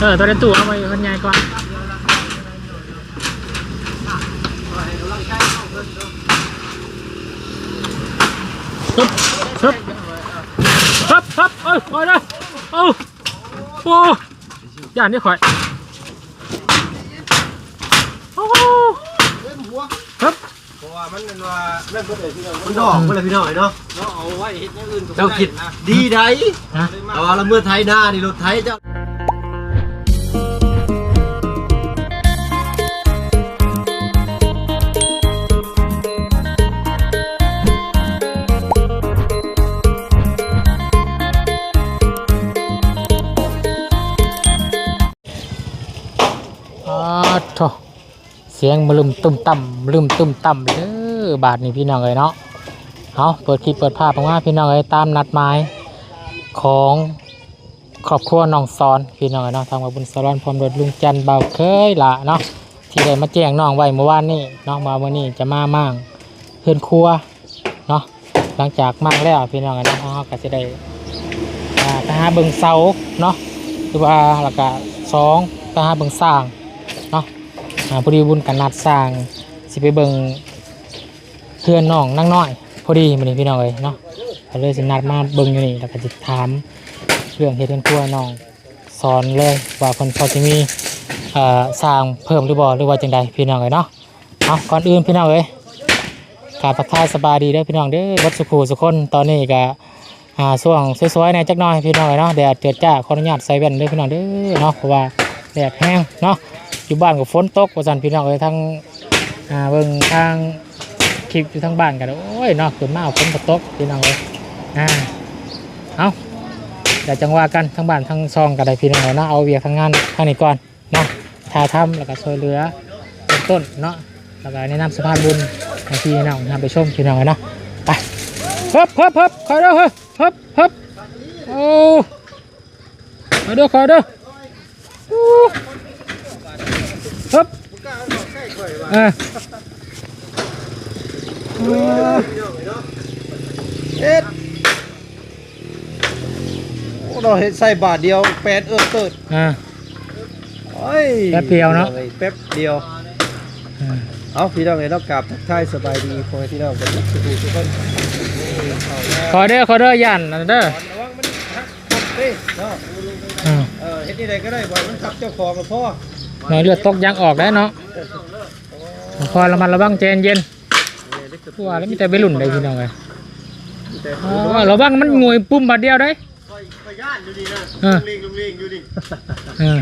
เออตัวเรนตู่เอาไปคนใหญ่ก่อนฮึบฮึบฮึบฮึบเอ้ยปล่อยเลยเอ้าโอ้ย่านนี่ข่อยโอ้ฮึบ เพราะ ว่ามันเป็นว่านั่นก็เลยที่เรามันดอกเมื่อไรพี่น้อยเนาะเราเอาไว้เฮ็ดอย่างอื่นก็เจ้าคิดนะดีไดฮะแต่ว่าเราเมื่อไทยหน้านี่รถไทยเจ้าอ๋อโถเสียงบลืมตุ้มต่ำบลืมตุ้มต่ำเด้อบาทนี่พี่น้องเลยเนาะเอาเปิดคลิปเปิดภาพออกมาพี่น้องเลยตามนัดหมายของครอบครัวน้องซอนพี่น้องเอ้ยเนาะทางวัดบุญสรอนพร้อมรถลุงจันเบาเคยละเนาะที่ได้มาแจ้งน้องไว้เมื่อวานนี้น้องมาเมื่อนี้จะมามั่งเพื่อนครัวเนาะหลังจากมั่งแล้วพี่น้องเอ้ยเนาะเขาก็จะได้อ่าไปหาเบิงเสาเนาะหรือว่าแล้วก็สองไปหาเบิงสร้าง พอดีบุญกันนัดสร้างสิไปเบิ่งเพื่อนน้องนั่งน้อย พอดีมันนี่พี่น้องเลยเนาะก็เลยสินัดมาเบิ่งอยู่นี่แล้วก็จะถาม เรื่องเฮ็ดเรื่อนครัวน้องสอนเลยว่าเพิ่นพอจะมีสร้างเพิ่มหรือบ่หรือว่าจังใดพี่น้องเลยเนาะเอาก่อนอื่นพี่น้องเลยกาบทักทายสบายดีเด้อพี่น้องเด้อวัดสุขูสุคนตอนนี้ก็อ่าช่วงสวยๆในจักหน่อยพี่น้องเลยเนาะแดดเจือจ้าขออนุญาตใส่แว่นเด้อพี่น้องเด้อเนาะเพราะว่าแดดแห้งเนาะ อยู่บ้านกับฝนตกว่าสันพี่น้องเลยทั้งอ่าเบิ่งทางคลิปอยู่ทั้งบ้านกันโอ้ยเนาะขึ้นมาฝนก็ตกพี่น้องเลยอ่าเอาเดี๋ยวจังว่ากันทั้งบ้านทั้งซองกันได้พี่น้องเนาะเอาเวียกทางงานทางนี้ก่อนเนาะถ่ายทำแล้วก็ช่วยเหลือเป็นต้นเนาะแล้วก็แนะนำสภาพบุญให้พี่น้องนำไปชมพี่น้องเลยเนาะไปเฮ้บเฮ้บเฮ้บคอยเด้อเฮ้บเฮ้บเฮ้บโอ้คอยเด้อคอยเด้อ โอ้ฮึบเออเฮ็ดโอ้เราเฮ็ดใส่บาทเดียวแปดเอิ้นเติดอ่าโอ้ยแป๊บเดียวเนาะ แป๊บเดียวอ่าเอาพี่น้องเอ้ยเรากราบทักทายสบายดีขอให้พี่น้องกันทุกทุกคนเอาแล้วขอเด้อขอเด้อยันนั่นเด้อระวังมันหักตกเด้เนาะอ่าเออเฮ็ดนี่ได้ก็ได้บ่มันขับเจ้าของกับพ่อ หน่อยเลือดตกยางออกได้เนาะพอระมัดระวังใจเย็นๆตัวแล้วมีแต่ไปหลุ่นได้พี่น้องเลยแต่อ๋อระวังมันงวยปุ่มบาดเดียวได้ไปย่านอยู่ดีนะเออลิงลุงลิงอยู่ดิเออ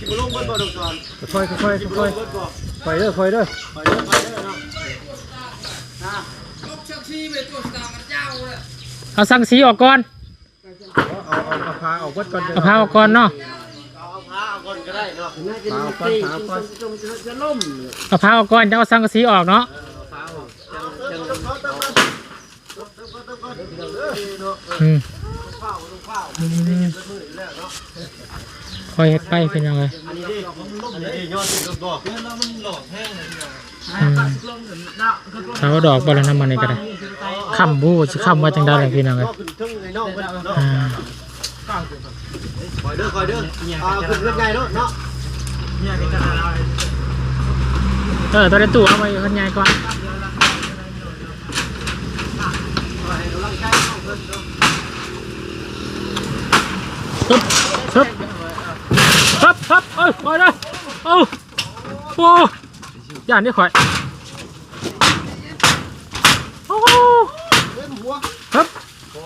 สิบลงบนบ่อดอกจอนค่อยๆค่อยสิบๆลค่องยบนบ่อๆค่อยเด้อค่อยเด้อไปเด้อไปเด้อเนาะเอาสังสีออกก่อนเอาเอาเอาพาออกวัดก่อนเด้อเอาพาออกก่อนเนาะ ก่อนก็ได้เนาะพาออกก่อนพาออกก่อนเอาพาออกก่อนจะเอาสังสีออกเนาะอืมอืมคอยเฮ็ดไปพี่น้องเลยอันนี้ดิอันนี้ดิยอดสิบบ่อืมเขาดอกบอลน้ำมันนี่ก็ได้คำบูสิคำว่าจังได้เลยพี่น้องเลย ขึ้นทึ่งในนอกเพิ่นเนาะอ่าคอยเด้อคอยเด้อเอ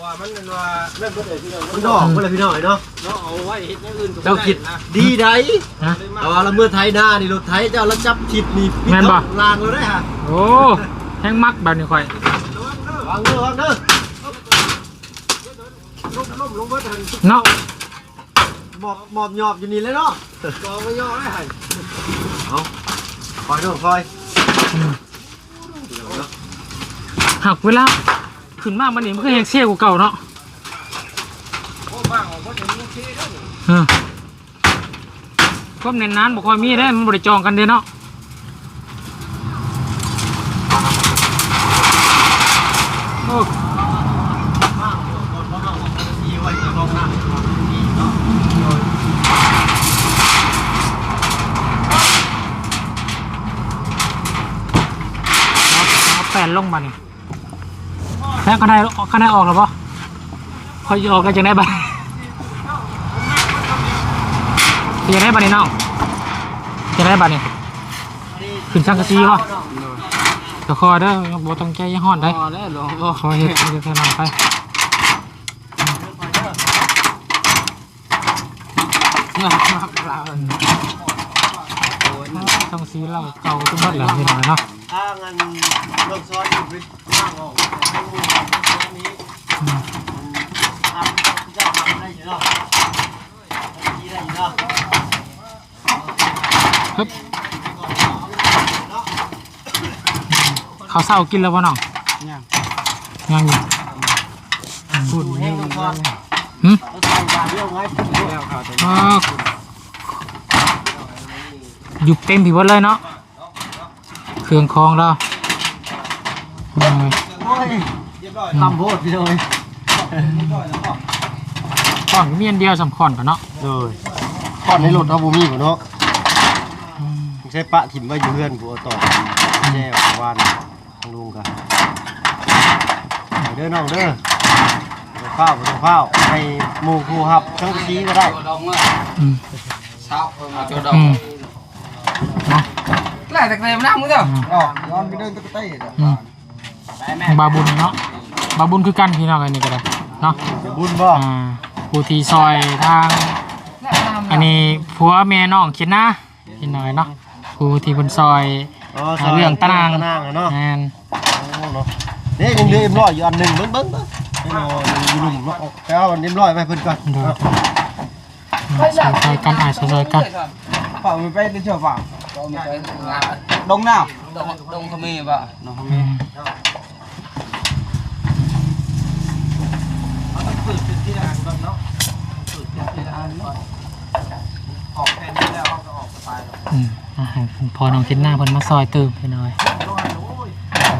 ว่ามันเป็นว่านั่นก็เลยที่เรามันดอกเมื่อไรพี่น้อยเนาะเราเอาไว้เฮ็ดอย่างอื่นก็เจ้าคิดนะดีไดฮะ แต่ว่าเราเมื่อไทยหน้านี่รถไทยเจ้าแล้วจับทิศนี่แม่นบ่ ลางเราได้ฮะโอ้แห้งมักแบบนี้ข่อย วางเด้อวางเด้อล้มล้มลงมาทันเนาะหมอบหมอบหยอบอยู่นี่เลยเนาะกองไม่ย่อได้หันเอาคอยเด้อคอยอืมหักเวลา ขึ้นมากมันนี่มันก็ยังเชี่ยกูเก่าเนาะเฮ้อคก็เน้นนั้นบอกว่ามีได้มันบริจองกันเด้เนาะโอ้แฟนลงมาเนี่ย แล้วก็ได้ก็ได้ออกแล้วปะคอยออกกันจังได้บ้างจะได้บ้านี่น้องจะได้บ้านี่ขึ้นช่างกระซีปะตะคอได้อบ่ต้องใจอยังห่อนได้พอแล้วลองก็ขอเห็ดเดี๋ยวแค่นั้นไปงับงับปลาต้องซื้อเหล้าเก่าทุกบัดแหละพี่น้อยเนาะ ถ้างั้นลงซ้อนอยู่ไปข้างออกให้มูซ้อนนี้อืมทำจะทำได้อยู่เนาะที่ได้อยู่เนาะฮึบข้าวเศร้ากินแล้วป่ะน้องย่างยังอยู่สูตรแห้งลงก่อนหืมเอาใส่ยาเดียวไงแล้วข้าวตัวอ๋อหยุบเต็มผิวหมดเลยเนาะ เครื่องคองเราอืมโอ้ยทำโพดพี่เลยก่อนก็มีอันเดียวสำคัญกันเนาะเลยก่อนในรถเอาบูมี่ก่อนเนาะไม่ใช่ปะถิ่มไว้อยู่เพื่อนกูเอาต่อแย่วานทางลุงกันเด้อน้องเด้อข้าวข้าวให้หมูครูครับทั้งทีก็ได้ดองอะอืมเช้าเพิ่งมาเจอดองอืมเนาะ แล่จากไหนมานั่งมึงเจ้าอ๋อย้อนไปเดินตะกเต้อืมบาบุญเนาะบาบุญคือกันพี่น้องอันนี้ก็ได้เนาะบุญบ่อ่าผู้ที่ซอยทาง อันนี้ผัวแม่น้องเขียนนะพี่น้อยเนาะผู้ที่เพิ่นซอยหาเรื่องตารางตารางอะเนาะแม่นโอ้เนาะนี่ยังเหลือเอ็มร้อยอยู่อันหนึ่งเบิ้งเบิ้งเบิ้งนี่เนาะอยู่หลุมเนาะเอาไปเอาอันเอ็มร้อยไปเพิ่นก่อนเดี๋ยวเนาะซอยกันอ่าซอยกันป่ามันไปเชื่อป่าดงน้ำดงดงขมิ้นป่ะดงขอืมิ้นมออก แค่นี้แล้วก็ออกไปอืมอาหารพอน้องคิดหน้าเพิ่นมาซอยเติมพี่น้อย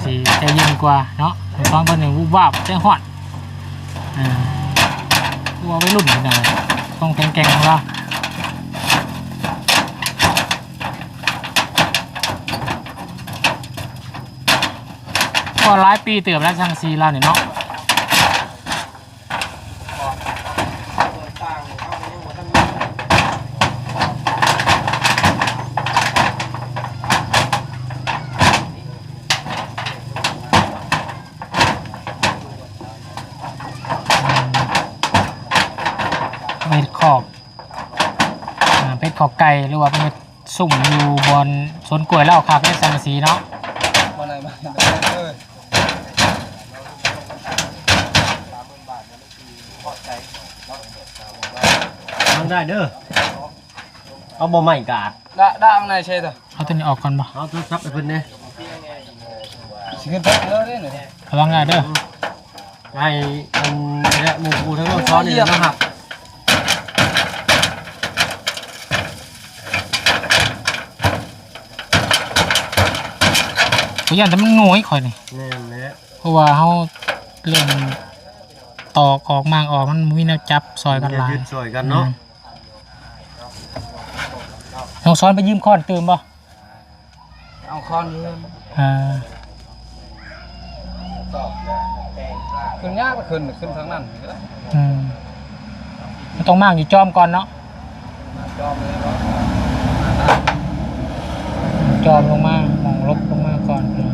สิใจเย็นกว่าเนาะฟังเพิ่นอย่างวูบวาบใจฮ้อนอ่าว่าวัยรุ่นพี่น้อยต้องแข็งๆของเรา ก็หลายปีเติบแล้วช่างซีเราเนี่ยเนาะเม็ดขอบเป็ดขอบไก่หรือว่าเป็นเม็ดสุ่มอยู่บนสวนกล้วยแล้วครับเป็นสังสีเนาะ มาเลยมาเออ ทาง ได้เด้อเอาบ่ใหม่กาดได้ได้ข้างในใช่ต่อเอาตัวนี้ออกก่อนปะเอาโทรศัพท์ไปเพิ่นเนี่ยสิขึ้นไปเลยเนี่ยระวังง่ายเด้อให้อันนี้หมูครูทั้งน้องซ้อนนี่นะครับ ขยันแต่มันโง่ให้ข่อยนี่แน่นแหละเพราะว่าเขาเริ่มตอกออกมางออกมันบ่มีแนวจับซอยกันหลายยืนสวยกันเนาะอืมน้ องซ้อนไปยืมค้อนตื่มป่ะเอาคอนขึ้นอ่าขึ้นยากก็ขึ้นขึ้นทางนั้นก็ได้อืมมันต้องมากอยู่จอมก่อนเนาะจอมเลยเนาะจอมลงมามองลบลงมาก่อนอ่า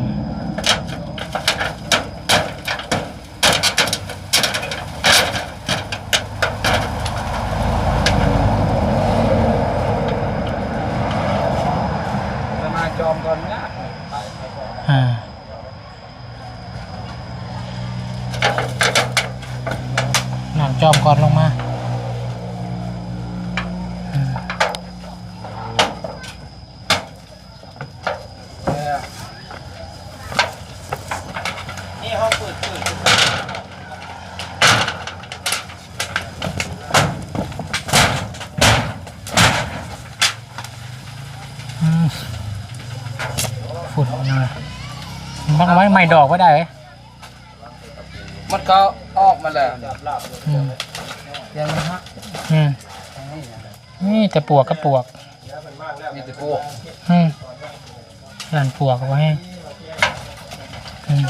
จะมาจอมก่อนนะ อ่าหนังจอมก่อนลงมาอืม นี่ห้องเปิดเปิด อืมฝุ่นเลย มันเอาไว้ไม่ดอกไว้ได้ไหมมันก็ออกมาแล้วอืมยังไม่ฮักอืมนี่แต่ปวกก็ปวกมีแต่พวกอืมยันปวกเอาไว้อืม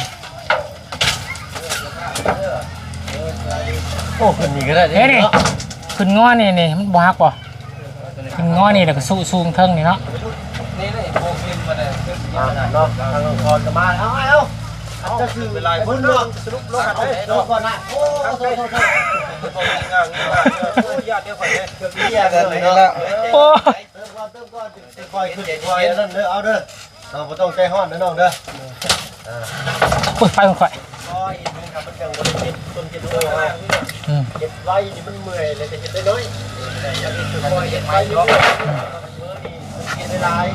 โอ้คนนี้ก็ได้เฮ้ยนี่ขึ้นง้อนี่นี่มันบฮักป่ะขึ้นง้อนี่แล้วก็สู้สูงเทิงนี่เนาะนี่นี่โคกินมา เอ่าเนาะทางคอนจะมาเอาเอาเอาจะคือเวลาพิ่นเรื่องสรุปลงกันเอ้ยลงก่อนนะโอ้โหโทษโทษโทษงานงานญาติเดียวกันเลยเบี้ยกันเลยเนาะโอ้ยเติมก่อนเติมก่อนจะคอยขึ้นคอยนั่นเด้อเอาเด้อเราบ่ต้องใจฮ้อนเด้อน้องเด้อโอ้ยไฟมันข่อยคอยมันกับมันจังบ่ได้คิดต้นคิดโตมาอืมเก็บไว้นี่มันเมื่อยเลยจะเก็บได้น้อยแต่อย่าคิดคอยเก็บไว้เยอะมือนี่กินได้หลาย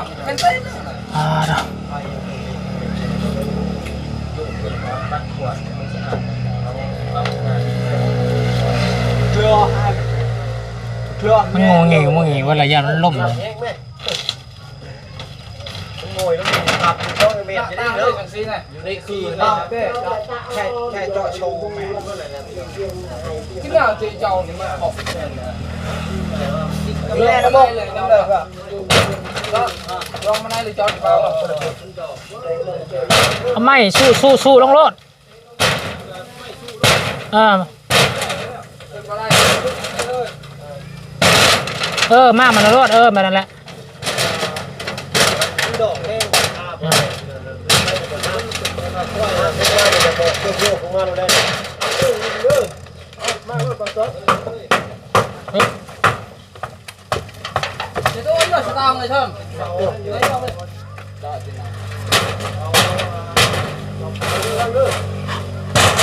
มเป็นเต้นอ่าเนาะเครือเครือมันงงเงี้ยงงเงี้ยว่าระยะมันล่มเลยแห้งไหมมันโง่แล้วมีครับต้องเมตรจะได้ตั้งเลเด้ยอจังซี่น่ะอยู่ในคือเนาะแค่แค่แค่เจาะโชว์แม่ที่เราจะเจ้านี่มันออกเป็น แม่ระบบเลยก็ลองมาได้หรือจอดเปล่าเอาไม่สู้สู้สู้ลงรถเออเออมามันรถเออมานั่นแหละดอกแห้งอืมโยกของมาเราได้ จะ โดนหน่อยสตางเลยเถิม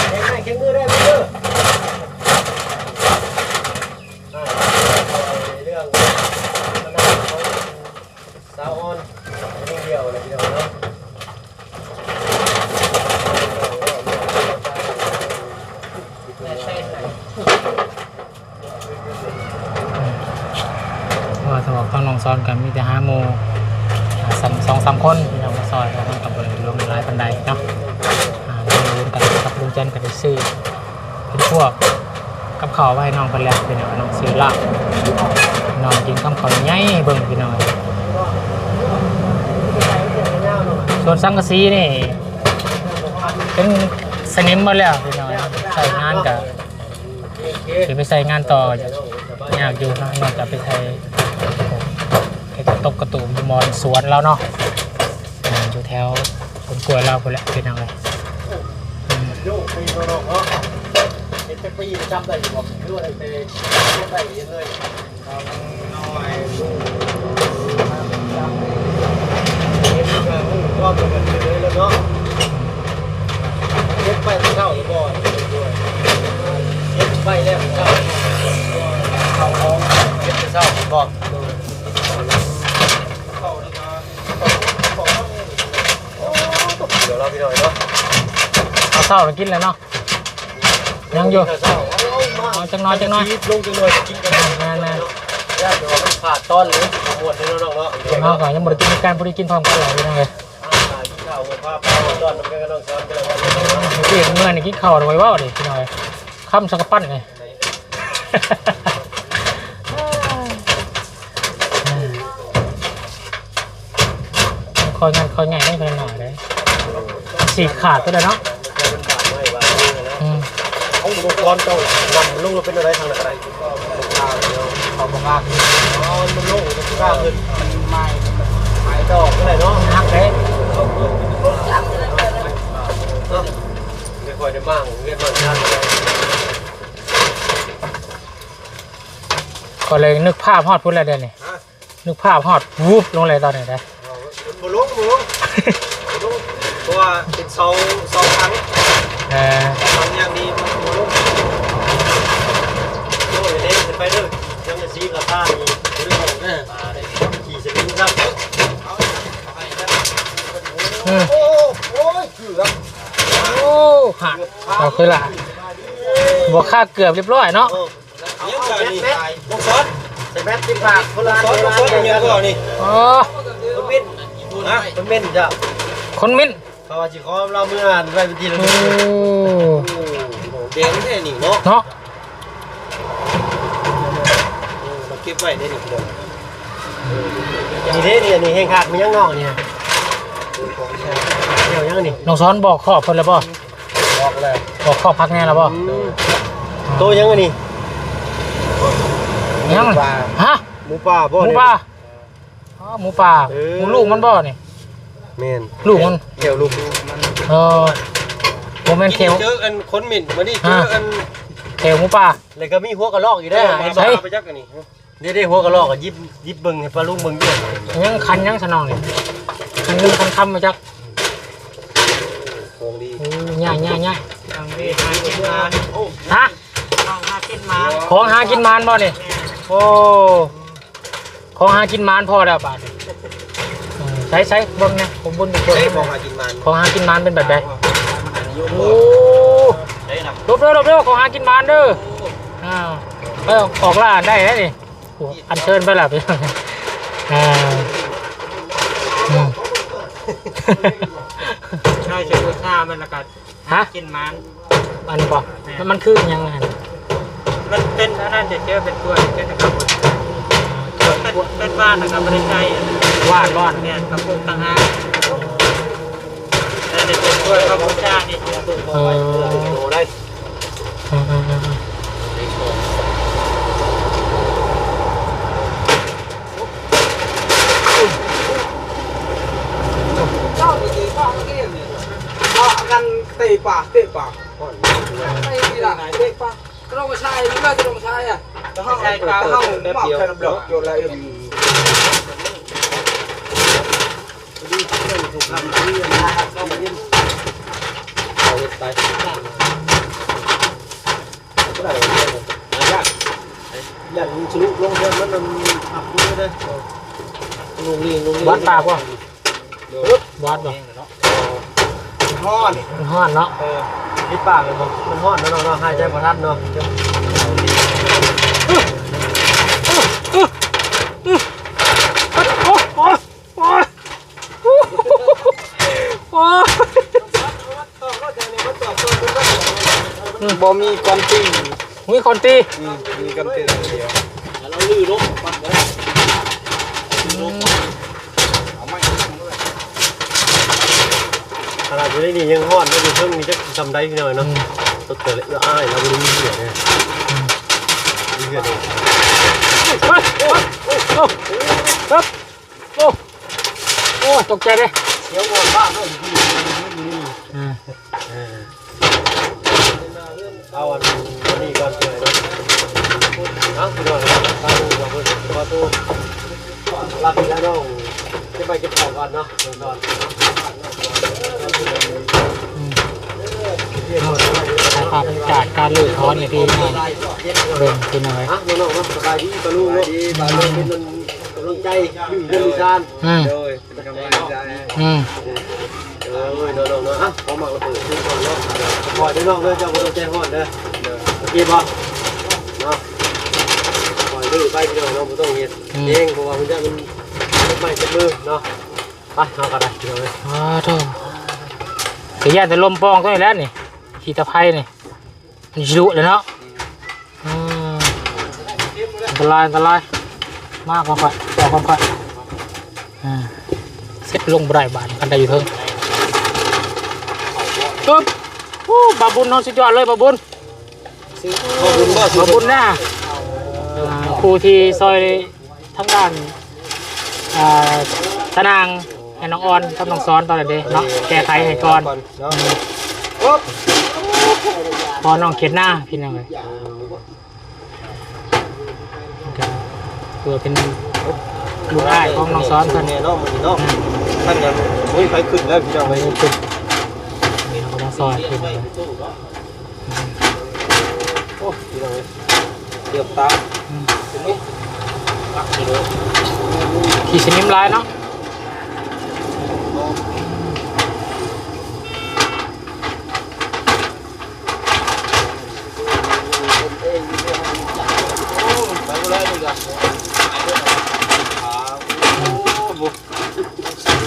แข็งแข็งมือได้มือเด้อเรื่องมันน่าเขาสาวอ่อนนิ่งเดียวเลยทีเดียวเนาะ ว่าสำหรับต้ องลอนกันมีแต่ห้าโมสามสองสามคนที่เรามาซอยแล้วต้อกับบริรวมหลายปันไดเนาะอ่าเรารวมกันกับลุงเจนกับดิซี่เป็นพวกกับข้าวไว้น้องคนแรกเป็นน้องซื้อลาบน้องกินข้าวขาวใหญ่เบิ่งพี่น้องส่วนสังกะสีนี่เป็นสนิมมาแล้วพี่น้องใส่งานกับจะไปใส่งานต่ออยากอยากอยู่นะนอกจากไปใส่ ตกกระตูมอยู่มอนสวนแล้วเนาะอ่าอยู่แถวสวนกล้วยเราคนแหละพี่น้องเลยอืมโยกไปนอกเนาเห็นเป็นปีประจำได้อยู่บอกหรือว่าอะไรไปได้ยังเลยน้อยเห็นก็เป็นกันเลยแล้วเนาะเฮ็ดไปเข้าหรือบ่ด้วยเฮ็ดไปแล้วเข้าเข้าของเฮ็ดไปเข้าบ่เดี๋ยวเราไปหน่อยเนาะเอาเศร้ามากินแล้วเนาะยังอยู่เอาจังน้อยจังน้อยลงจังน้อยกินกันแม่แม่ญาติว่ามันขาดต้อนหรือปวดในน้องเนาะเดี๋ยวเอาก่อนยังบริกินการบริกินพร้อมกันเลยพี่น้องเลยกินข้าวหัวผ้าผ้าต้อนน้ำกันก็ต้องซ้อนกันแล้วว่าเมื่อกี้เมื่อนี่กินข้าวเอาไว้ว่าดิพี่น้องเลยข้ามสังกปั้นไงคอยงานคอยง่ายได้คนหน่อยเลยสีขาดก็เลยเนาะเป็นบาดไม่บาดนะอืมเอาลูกก้อนเจ้านำลูกเราเป็นอะไรทางไหนก็ข้าเดียวเขาบอกว่าอ๋อมันลูกมันข้าขึ้นมันไม่หายดอกก็เลยเนาะหักเลยไม่ค่อยได้มั่งเรียนมั่งชาติเลยก็เลยนึกภาพฮอดพูดอะไรเดี๋ยวนี้นึกภาพฮอดวูบลงเลยตอนนี้ได้บุลงบุลง เพราะว่าเป็นเสาเสาครั้งเออทำอย่างดีบุลุงโอ้ยเล่นไปเด้อยังจะซีกับท่านี่บุลุงเนี่ยขี่สลิงครับอืมโอ้โอ้ยเกือบโอ้หักเอาคือละบวกค่าเกือบเรียบร้อยเนาะยังไงนี่ลงซ้อนใส่แมสติดปากคนละซ้อนลงซ้อนอย่างเงี้ยก็นี่อ๋อมันเป็นฮะมันเป็นจ้ะคนมิ้น เขาว่าสิขอเราเมื่อไปเป็นทีละโอ้เด้งแค่นี้เนาะเนาะเราเก็บไว้ได้นี่เด้อนี่เด้นี่อันนี้แห้งคักมันยังนอกนี่ฮะเดี๋ยวยังนี่น้องซ้อนบอกขอบเพิ่นแล้วบ่บอกเลยบอกขอบพักแน่แล้วบ่ตัวยังอันนี้ยังฮะหมูป่าหบ่มูเนี่ย ป่าอ๋อหมูป่าเออ หมูลูกมันบ่นี่ แม่นลูกมันเกี่ยวลูกเออบ่แม่นเขียวเจออันคนหมิ่นมาดิเจออันเขียวหมูป่าแล้วก็มีหัวกระรอกอยู่ได้หาใช่ไปจักอันนี้นี่ได้หัวกระรอกอะยิบยิบเบิ่งให้ปลาลุงเบิ่งด้วยยังคันยังสนองนี่คันหนึงคันคำมาจักของดีโอ้ย่ายย่ายย่ายทางนี้หากินมาฮะทางหากินมาของหากินมานบ่นี่โอ้ของหากินมานพอแล้วบาดนี้เออใช้ใช้เบิ่งนะผมบุญเบิ่งเฮ้ยให้มเบิ่องงหากินมันของหากินมานเป็นแบบใดโอ้โอ้รบเด้อรบเด้อของหากินมานเด้ออ่าเออออกล่าได้แล้วนี่โอ้อันเชิญไปและพี่น้องอ่าอืมใช่ใช่ชามันละกันฮะกินมันอันนี้ป่ะมันมันคือยังไงมันเป็นอันนั้นจะเจอเป็นตัวเป็นนะครับ เป็นเป็นบ้านนะครับไม่ได้ใช้วาดวาดเนี่ยกระปุกต่างหากแต่เด็กเป็นตัวกระปุกชานี่เออโหได้อืมอืมอืมอืมเจ้าดีดีป้าเมื่อกี้เนี่ยเอากันเตะปากเตะปากไม่ดีละเตะปากก็ต้องมาใช้หรือไม่ก็ต้องใช้อะห้องใช้ปลาห้องหมอก แค่น้ำดอกโยนอะไรอยู่เอาไปอย่างชลุลงเดินมันมันอับด้วยนะลงนี่ลงนี่วาดปาก ป่ะวาดป่ะห้อนมันห้อนเนาะเออที่ปากเลยผมมันห้อนเนาะเนาะหายใจพอทันเนาะโอ้โอ้โอ้โอ้บ่มีความจริงมีคนตีมีความจริงเดียว เราลื้อลงปัดเลยขนาดอยู่ในนี่ยังห้อนไม่ดูเพิ่งมีจะจำได้พี่หน่อยเนาะตัวเกิดเลยอ้ายเราไม่รู้มีเหี้ยเนี่ยมีเหี้ยเนี่ยเฮ้ยโอ้โอ้ครับโอ้โอ้ตกใจเลยเดี๋ยวก่อนบ้าเนาะอยู่ที่นี่อ่าเออเอาอันวันนี้ก่อนเลยเนาะเอาพี่หน่อยนะตาดูก่อนเพื่อนประตูลาไปแล้วน้องจะไปเก็บของก่อนเนาะเดี๋ยวก่อน สายภาพบรรยากาศการลื้อถอนเนี่ยที่นี่เบิ่งเป็นยังไงฮะน้องๆเนะสบายดีปลาลูกเนาะปลาลูกเป็นกำลังใจอยู่เรื่องวิชาญอืมเลังใจอืมเออเว้ยน้องๆเนาะอะพอมาระเบิดขึ้นก่อนเนาะปล่อยเด้น้องเด้อเจ้าบ่ต้องแจ้งฮอดเด้อโอเคบ่เนาะปล่อยดื้อไปพี่น้องเนาะบ่ต้องเฮ็ดเองเพราะว่ามันจะมันไม่จ็บมือเนาะไปเอาก็ได้พี่น้องเอ้ยอ๋อโธ่แต่ย่านแต่ลมปองก็ได้แล้วนี่ ขี่ตะไคร้นี่มันจิรุเลยเนาะอืมอันตรายอันตรายมากกว่าค่อยต่อกันค่อยอ่าเซ็ตลงบ่ได้บาทกันได้อยู่เทิงปึ๊บโอ้บาบุญเนาะสุดยอดเลยบาบุญขอบคุณบ่บาบุญนะอ่าครูที่ซอยทั้งด้านอ่าตะนางให้น้องออนกับน้องซ้อนตอนนั้นเด้เนาะแก้ไขให้ก่อน เนาะ พอน้องเขียนหน้าพี่น้องเลยเพื่อเป็นลูกอ้ายของน้องซ้อนเพิ่นเนี่ยเนาะมื้อนี้เนาะท่านนั้นโอ้ยไปขึ้นแล้วพี่น้องไปเอ้ขึ้นนี่เขาน้องซอยขึ้นเลยโอ้พี่น้องเอ้ยเกือบตาขี่สนิมลายเนาะ ไปบ่ได้เลยจ้ะโอ้บุ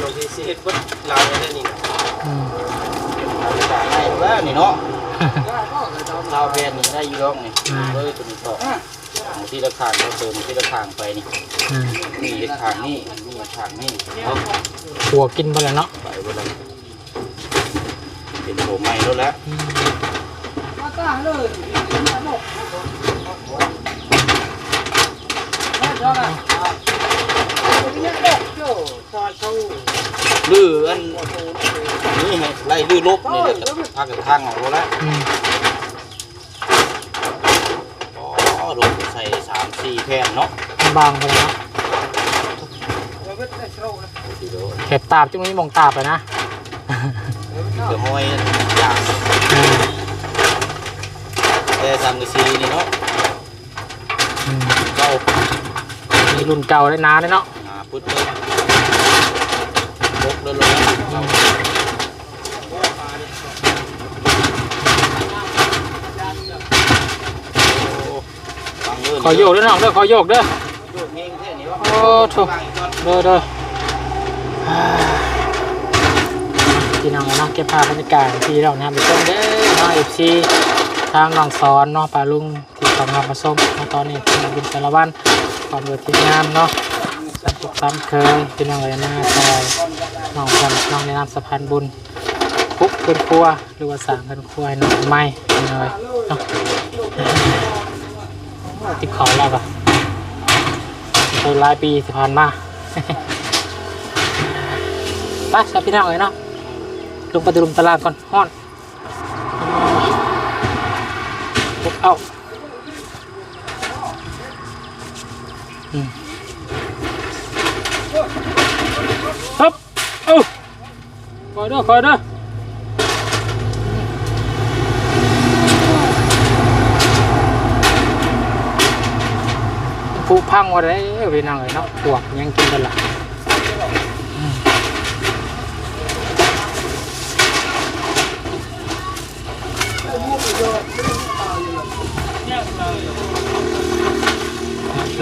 เรา สิสิเฮ็ดเบิดลายได้นี่อืมได้แล้วนี่เนาะลาวแบนนี่ได้อยู่รอกนี่เลยตัวนี้ต่อที่ละขางเราเติมที่ละขางไปนี่อืมนี่เห็ดขางนี่นี่ขางนี่เอาหัวกินไปแล้วเนาะไปเวลาเป็นโถใหม่แล้วแหละอืมมาตาเลยมาหมกมาจ้าละ ลื้ออันนี่ให้ไล่ลื้อลบนี่แหละพักกับทางออกแล้วอืมอ๋อลงใส่สามสี่แผ่นเนาะบางไปแล้วเนาะเดี๋ยวไปได้โชว์นะทีเดียวเก็บตาบจุ่มนี้มองตาบไปนะเดี๋ยวห้อยอย่างอืมแต่สังกะสีนี่เนาะอืมเก้า มีรุ่นเก่าได้นานเลยเนาะหา พุทธเลยลบแล้วลงเอาขอโยกด้วยน้องเด้อขอโยกเด้อโยกเองแค่นี้วะโอ้ถูกเด้อเด้อพี่น้องเนาะเก็บภาพบรรยากาศที่เรานะไปชมเด้อเนาะเอฟซีทางน้องสอนเนาะปลาลุงที่ทำงานมาส้มตอนนี้ที่บินสารวันความเดือดที่งามเนาะ ซ้ำเคยพี่น้องเลยนะซอยน้องกันน้องในนามสะพานบุญปุ๊กเพื่นครัวหรือว่าสร้างเพื่นครัวให้น้องใหม่พี่น้องเลยเนาะติดเขาแล้วปะเคยหลายปีที่ผ่านมาไปสาพี่น้องเลยเนาะลงไปดูลมตลาดก่อนห้อนปุ๊บเอาอืม ฮึบเอ้าคอยเด้อคอยเด้อผู้พังว่าได้พี่น้องเลยเนาะปวกยังกินกันละ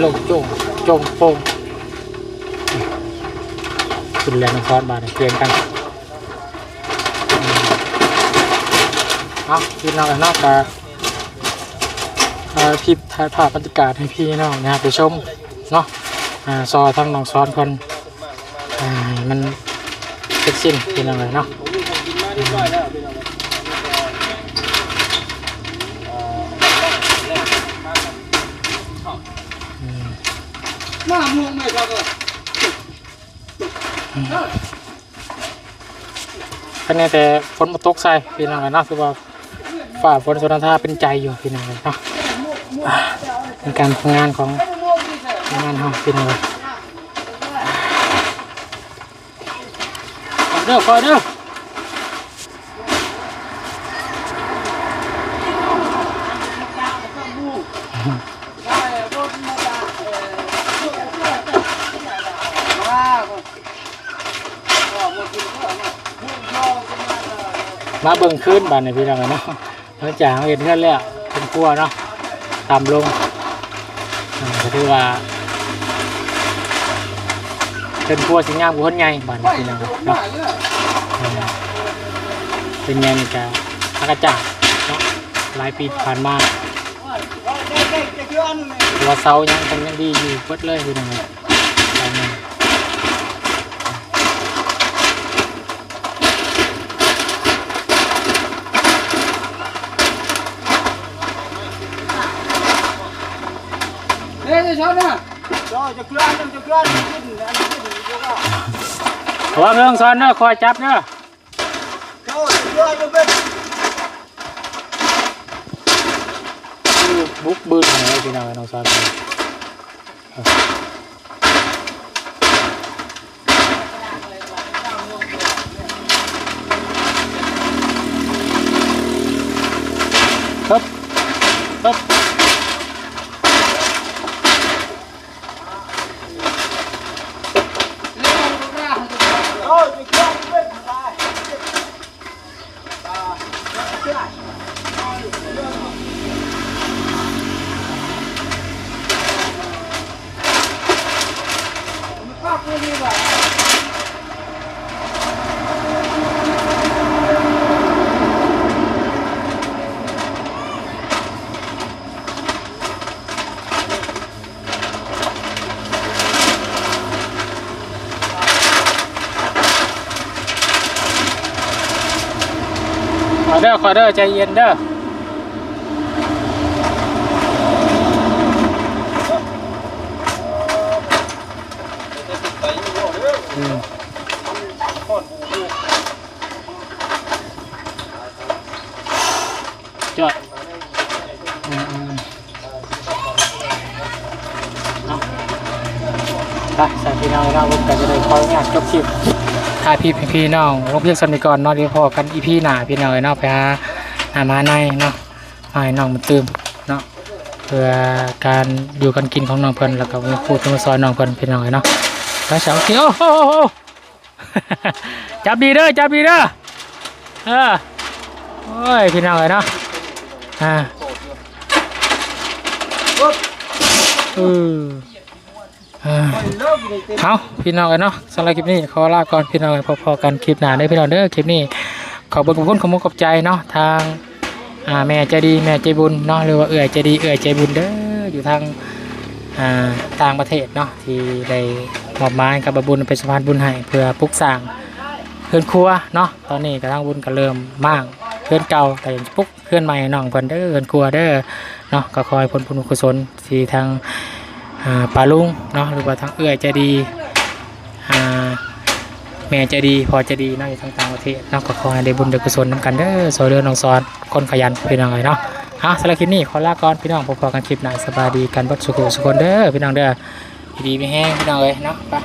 ลงจงจงโป่ง ขึ้นแรงน้ำซอสบาดเปลี่ยนกันเอาพี่น้องกันนอกจากเอ่อพี่ถ่ายภาพบรรยากาศให้พี่น้องนะครับไปชมเนาะอ่าซอทั้งน้องซ้อนคนอ่ามันเสร็จสิ้นพี่น้องเลยเนาะมาม่วงไม่ก็ คะแนนแต่ฝนมาตกใส่พี่น้องนาะคือว่าฝ่าฝนสุนทาเป็นใจอยู่พี่น้องเลยเนาะเป็นการทำงานของงานเฮาพี่น้องเลยคอยเด้อคอยเด้อ ได้รถมาจากเอ่อมาก็ก็หมดกินก็มาม่วงยอก็มาเลย มาเบิ่งคืนบ้านในพี่น้องเลยเนาะหลังจากเห็นเพื่อนแล้วเป็นครัวเนาะตามลงอ่าก็ถือว่าเป็นครัวสิงามกว่าคนใหญ่บ้านในพี่น้องเนาะเป็นไงนี่กะอากาศเนาะหลายปีผ่านมาตัวเสายังเป็นยังดีอยู่เพิดเลยพี่น้องเลยไปมา เฮ้ยจะชอบนะหัวเรื่องซ้อนเด้อคอยจับเด้อบุกบืนเลยพี่น้องน้องซ้อนครับครับ เด้อคอเด้อใจเย็นเด้อจอดอืมอืมเอาไปใส่พี่น้องเราลงกันจะได้ขออนุญาตจบคลิป ถ้าพี่พี่น้องลงเพียงสันนิก่อนเนาะเดี๋ยวพอกันอีพี่หนาพี่น้องเนาะไปหาหามาในเนาะมาให้น้องมันตื่มเนาะเพื่อการอยู่กันกินของน้องเพิ่นแล้วก็มีพูดมาซอยน้องเพิ่นพี่น้องเนาะแล้วเช้าที่โอ้โอ้โหจับดีเด้อจับดีเด้อเออโอ้ยพี่น้องเนาะอ่าอออ่า เอาพี่น้องกันเนาะสำหรับคลิปนี้ขอลาก่อนพี่น้องพอๆกันคลิปหน้าได้อพี่น้องเด้อคลิปนี้ขอบคุณขอบคุณขอบคุณขอบใจเนาะทางแม่ใจดีแม่ใจบุญเนาะหรือว่าเอื่อยใจดีเอื่อยใจบุญเด้ออยู่ทางอ่าต่างประเทศเนาะที่ได้มอบหมายกับบบุญเป็นสะพานบุญให้เพื่อปลุกสร้างเพื่อนครัวเนาะตอนนี้กระทั่งบุญก็เริ่มมากเพื่อนเก่าแต่ยังปลุกเพื่อนใหม่น้องเพิ่นเด้อเพื่อนครัวเด้อเนาะก็คอยผลบุญกุศลที่ทาง ปลาลุงเนาะหรือว่าทางเอื้อยจะดีแม่จะดีพอจะดีเนาะอยู่ทางต่างประเทศเนาะก็ขอให้ได้บุญได้กุศลนำกันเด้อสวยเรือน้องสอนคนขยันพี่น้องเลยเนาะอะสำหรับคลิปนี้ขอลาก่อนพี่น้องพบกันคลิปหน้าสบายดีกันบัดสุขสุขคนเด้อพี่น้องเด้อดีไม่แห้งพี่น้องเลยเนาะไป